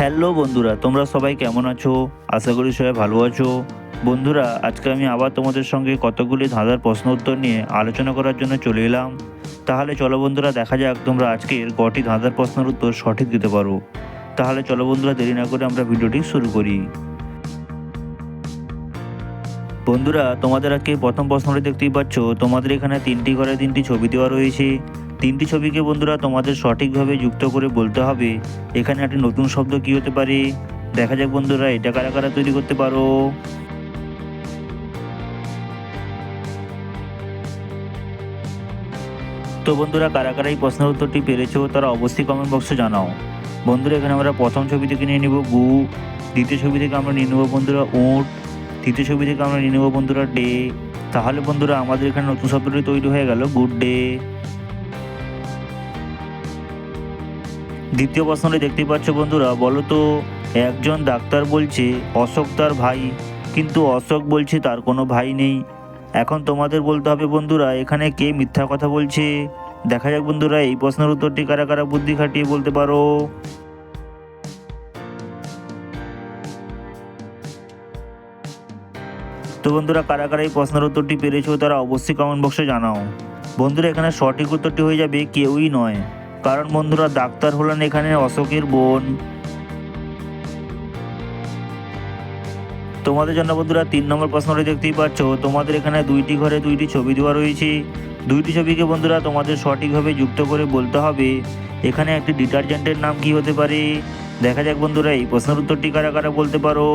Hello বন্ধুরা, তোমরা সবাই কেমন আছো? আশা করি সবাই ভালো আছো। বন্ধুরা, আজকে আমি আবার তোমাদের সঙ্গে কতগুলি ধাঁধার প্রশ্ন উত্তর নিয়ে আলোচনা করার জন্য চলে এলাম। তাহলে চলো বন্ধুরা, দেখা যাক তোমরা আজকের কটি ধাঁধার প্রশ্নের উত্তর সঠিক দিতে পারো। তাহলে চলো বন্ধুরা, দেরি না করে আমরা ভিডিওটি শুরু করি। বন্ধুরা, তোমাদের আজকে প্রথম প্রশ্নটি দেখতেই পাচ্ছ। তোমাদের এখানে তিনটি ঘরে তিনটি ছবি দেওয়া রয়েছে। তিনটি ছবিকে বন্ধুরা তোমাদের সঠিকভাবে যুক্ত করে বলতে হবে। এখানে একটা নতুন শব্দ কি হতে পারে? দেখা যাক বন্ধুরা, এটা কারা কারা তৈরি করতে পারো? তো বন্ধুরা, কারা কারা এই প্রশ্নের উত্তরটি পেরেছ তারা অবশ্যই কমেন্ট বক্সে জানাও। বন্ধুরা, এখানে আমরা প্রথম ছবি থেকে নিয়ে নিব গু, দ্বিতীয় ছবি থেকে আমরা নিয়ে নেব বন্ধুরা উট তৃতীয় ছবি থেকে আমরা নিয়ে নেব বন্ধুরা ডে। তাহলে বন্ধুরা, আমাদের এখানে নতুন শব্দটি তৈরি হয়ে গেল, গুড ডে। দ্বিতীয় প্রশ্নটি দেখতে পাচ্ছ বন্ধুরা, বলো তো, একজন ডাক্তার বলছে, অশোক তার ভাই। কিন্তু অশোক বলছে তার কোনো ভাই নেই। এখন তোমাদের বলতে হবে বন্ধুরা, এখানে কে মিথ্যা কথা বলছে? দেখা যাক বন্ধুরা, এই প্রশ্নের উত্তরটি কারা কারা বুদ্ধি খাটিয়ে বলতে পারো। তো বন্ধুরা, কারা কারা এই প্রশ্নের উত্তরটি পেরেছ তারা অবশ্যই কমেন্ট বক্সে জানাও। বন্ধুরা, এখানে সঠিক উত্তরটি হয়ে যাবে, কেউই নয়। কারণ বন্ধুরা, ডাক্তার হলেন এখানে অশোকের বোন। তোমাদের জন্য বন্ধুরা, তিন নম্বর প্রশ্নটি দেখতেই পাচ্ছ। তোমাদের এখানে দুইটি ঘরে দুইটি ছবি দেওয়া রয়েছে। দুইটি ছবিকে বন্ধুরা, তোমাদের সঠিকভাবে যুক্ত করে বলতে হবে। এখানে একটি ডিটারজেন্টের নাম কি হতে পারে? দেখা যাক বন্ধুরা, এই প্রশ্নের উত্তরটি কারা কারা বলতে পারো?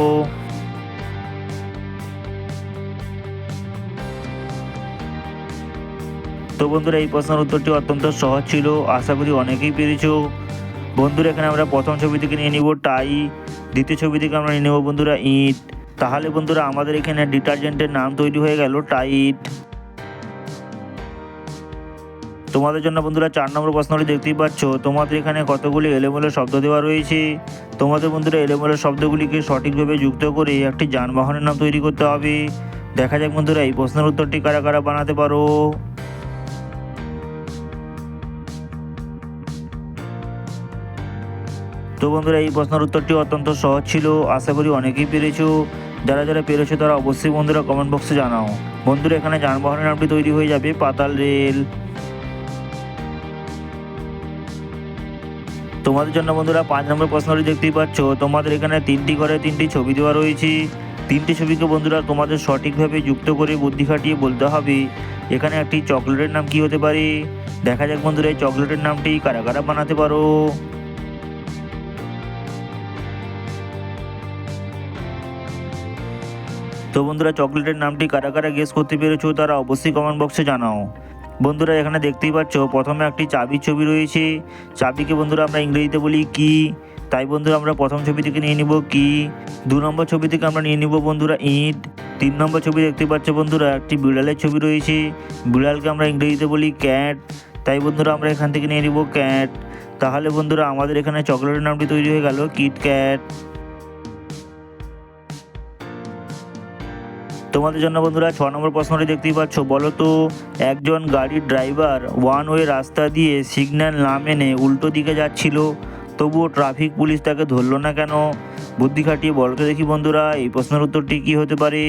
তো বন্ধুরা, এই প্রশ্নের উত্তরটি অত্যন্ত সহজ ছিল। আশা করি অনেকেই পেরেছ। বন্ধুরা, এখানে আমরা প্রথম ছবি থেকে নিয়ে নিব, টাই। দ্বিতীয় ছবি থেকে আমরা নিয়ে নেব বন্ধুরা, ইট। তাহলে বন্ধুরা, আমাদের এখানে ডিটারজেন্টের নাম তৈরি হয়ে গেল টাইট তোমাদের জন্য বন্ধুরা, চার নম্বর প্রশ্নটি দেখতেই পাচ্ছ। তোমাদের এখানে কতগুলি এলোমেলো শব্দ দেওয়া রয়েছে? তোমাদের বন্ধুরা, এলোমেলো শব্দগুলিকে সঠিকভাবে যুক্ত করে একটি যানবাহনের নাম তৈরি করতে হবে। দেখা যাক বন্ধুরা, এই প্রশ্নের উত্তরটি কারা কারা বানাতে পারো। তো বন্ধুরা, এই প্রশ্নের উত্তরটি অত্যন্ত সহজ ছিল। আশা করি অনেকেই পেরেছ। যারা যারা পেরেছ, তারা অবশ্যই বন্ধুরা কমেন্ট বক্সে জানাও। বন্ধুরা, এখানে যানবাহনের নামটি তৈরি হয়ে যাবে, পাতাল রেল। তোমাদের জন্য বন্ধুরা, পাঁচ নম্বর প্রশ্নটি দেখতেই পাচ্ছ। তোমাদের এখানে তিনটি ঘরে তিনটি ছবি দেওয়া রয়েছে। তিনটি ছবিকে বন্ধুরা, তোমাদের সঠিকভাবে যুক্ত করে বুদ্ধি খাটিয়ে বলতে হবে। এখানে একটি চকলেটের নাম কি হতে পারে? দেখা যাক বন্ধুরা, এই চকলেটের নামটি কারা কারা বানাতে পারো? তো বন্ধুরা, চকলেটের নামটি কারা কারা গেস করতে পেরেছ তারা অবশ্যই কমেন্ট বক্সে জানাও। বন্ধুরা, এখানে দেখতেই পাচ্ছ, প্রথমে একটি চাবির ছবি রয়েছে। চাবিকে বন্ধুরা আমরা ইংরেজিতে বলি কি? তাই বন্ধুরা, আমরা প্রথম ছবি থেকে নিয়ে নিব কি? দু নম্বর ছবি থেকে আমরা নিয়ে নিব বন্ধুরা ইট। তিন নম্বর ছবি দেখতে পাচ্ছ বন্ধুরা, একটি বিড়ালের ছবি রয়েছে। বিড়ালকে আমরা ইংরেজিতে বলি ক্যাট। তাই বন্ধুরা, আমরা এখান থেকে নিয়ে নিব ক্যাট। তাহলে বন্ধুরা, আমাদের এখানে চকলেটের নামটি তৈরি হয়ে গেল কিট ক্যাট তোমাদের জন্য বন্ধুরা ছ নম্বর প্রশ্নটি দেখতেই পাচ্ছ। বলো তো, একজন গাড়ির ড্রাইভার ওয়ান ওয়ে রাস্তা দিয়ে সিগন্যাল না মেনে উল্টো দিকে যাচ্ছিল, তবুও ট্রাফিক পুলিশ তাকে ধরলো না কেন? বুদ্ধি খাটিয়ে বলো তো দেখি বন্ধুরা, এই প্রশ্নের উত্তরটি কি হতে পারে?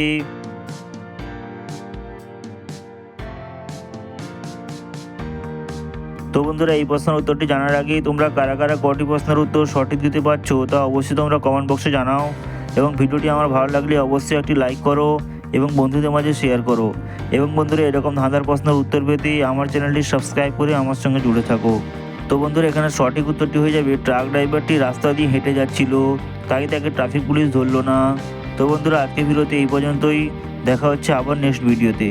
তো বন্ধুরা, এই প্রশ্নের উত্তরটি জানার আগেই তোমরা কারা কারা কটি প্রশ্নের উত্তর সঠিক দিতে পারছ তা অবশ্যই তোমরা কমেন্ট বক্সে জানাও। এবং ভিডিওটি আমার ভালো লাগলে অবশ্যই একটি লাইক করো। এবং বন্ধুদের মাঝে শেয়ার করো। এবং বন্ধুরা, এরকম ধাঁধার প্রশ্নের উত্তর পেতে আমার চ্যানেলটি সাবস্ক্রাইব করে আমার সঙ্গে জুড়ে থাকো। তো বন্ধুরা, এখানে সঠিক উত্তরটি হয়ে যাবে ট্রাক ড্রাইভারটি রাস্তা দিয়ে হেঁটে যাচ্ছিল, তাই তাকে ট্রাফিক পুলিশ ধরলো না। তো বন্ধুরা আজকে ভিডিওতে এই পর্যন্তই। দেখা হচ্ছে আবার নেক্সট ভিডিওতে